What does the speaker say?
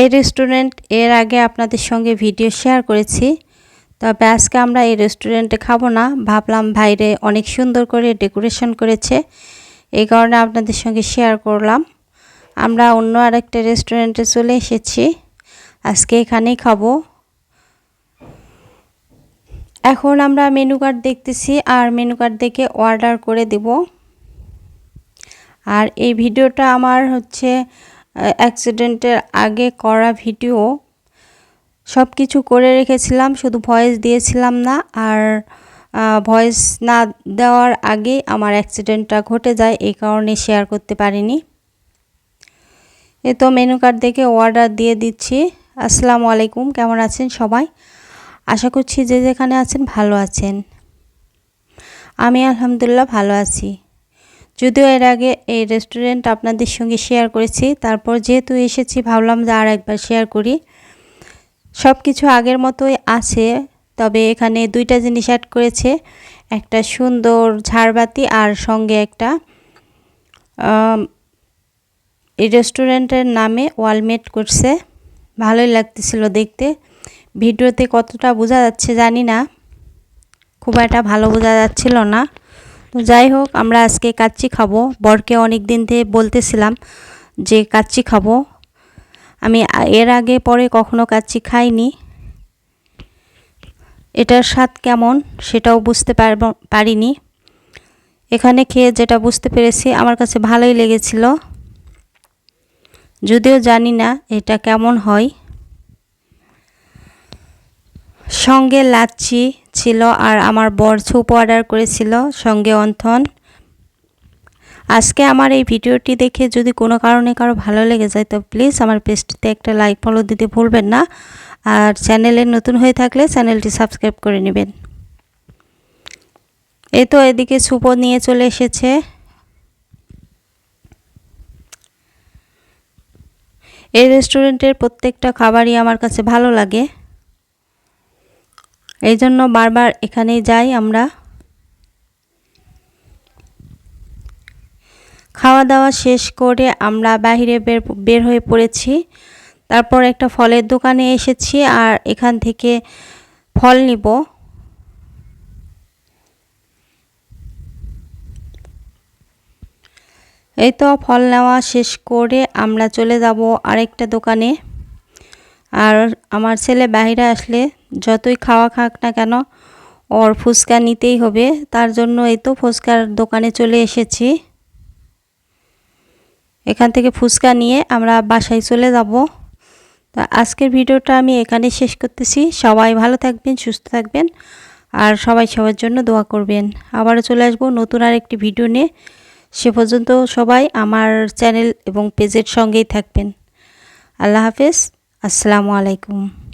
এই রেস্টুরেন্টের আগে আপনাদের সঙ্গে ভিডিও শেয়ার করেছি। তবে আজকে আমরা এই রেস্টুরেন্টে খাব না। ভাবলাম বাইরে অনেক সুন্দর করে ডেকোরেশন করেছে। এই কারণে আপনাদের সঙ্গে শেয়ার করলাম। আমরা অন্য আরেকটা রেস্টুরেন্টে চলে এসেছি। আজকে এখানেই খাব। এখন আমরা মেনু কার্ড দেখতেছি আর মেনু কার্ড দেখে অর্ডার করে দেব। আর এই ভিডিওটা আমার হচ্ছে অ্যাক্সিডেন্টের আগে করা ভিডিও সব কিছু করে রেখেছিলাম, শুধু ভয়েস দিয়েছিলাম না। আর ভয়েস না দেওয়ার আগেই আমার অ্যাক্সিডেন্টটা ঘটে যায়, এই কারণে শেয়ার করতে পারিনি। এ তো মেনু কার্ড দেখে অর্ডার দিয়ে দিচ্ছি। আসসালামু আলাইকুম, কেমন আছেন সবাই? আশা করছি যে যেখানে আছেন ভালো আছেন। আমি আলহামদুলিল্লাহ ভালো আছি। যদিও এর আগে এই রেস্টুরেন্ট আপনাদের সঙ্গে শেয়ার করেছি, তারপর যেহেতু এসেছি, ভাবলাম যে আর একবার শেয়ার করি। সব কিছু আগের মতোই আছে, তবে এখানে দুইটা জিনিস অ্যাড করেছে, একটা সুন্দর ঝাড়বাতি আর সঙ্গে একটা এই রেস্টুরেন্টের নামে ওয়ালমেট করছে। ভালোই লাগতেছিল দেখতে। ভিডিওতে কতটা বোঝা যাচ্ছে জানি না, খুব একটা ভালো বোঝা যাচ্ছিল না। তো যাই হোক, আমরা আজকে কাচ্চি খাব। বরকে অনেক দিন থেকে বলতেছিলাম যে কাচ্চি খাব। আমি এর আগে পরে কখনো কাচ্চি খাইনি। এটার স্বাদ কেমন সেটাও বুঝতে পারব, পারিনি। এখানে খেয়ে যেটা বুঝতে পেরেছি, আমার কাছে ভালোই লেগেছিল। যদিও জানি না এটা কেমন হয়। সঙ্গে লাচ্ছি ছিল আর আমার বর ছুপ অর্ডার করেছিল সঙ্গে অন্থন। আজকে আমার এই ভিডিওটি দেখে যদি কোনো কারণে কারও ভালো লেগে যায়, তো প্লিজ আমার পেজটিতে একটা লাইক ফলো দিতে ভুলবেন না। আর চ্যানেলে নতুন হয়ে থাকলে চ্যানেলটি সাবস্ক্রাইব করে নেবেন। এই তো এদিকে সুপো নিয়ে চলে এসেছে। এই রেস্টুরেন্টের প্রত্যেকটা খাবারই আমার কাছে ভালো লাগে। এই জন্য বারবার এখানেই যাই আমরা। খাওয়া দাওয়া শেষ করে আমরা বাহিরে বের বের হয়ে পড়েছি। তারপর একটা ফলের দোকানে এসেছি আর এখান থেকে ফল নিব। এই তো ফল নেওয়া শেষ করে আমরা চলে যাব আরেকটা দোকানে। আর আমার ছেলে বাহিরে আসলে যতই খাওয়া খাক না কেন, ওর ফুচকা নিতেই হবে। তার জন্য এই তো ফুচকার দোকানে চলে এসেছি। এখান থেকে ফুচকা নিয়ে আমরা বাসায় চলে যাব। তো আজকের ভিডিওটা আমি এখানে শেষ করতেছি। সবাই ভালো থাকবেন, সুস্থ থাকবেন, আর সবাই সবার জন্য দোয়া করবেন। আবারও চলে আসব নতুন আর একটি ভিডিও নিয়ে। সে পর্যন্ত সবাই আমার চ্যানেল এবং পেজের সঙ্গেই থাকবেন। আল্লাহ হাফেজ। আসসালামু আলাইকুম।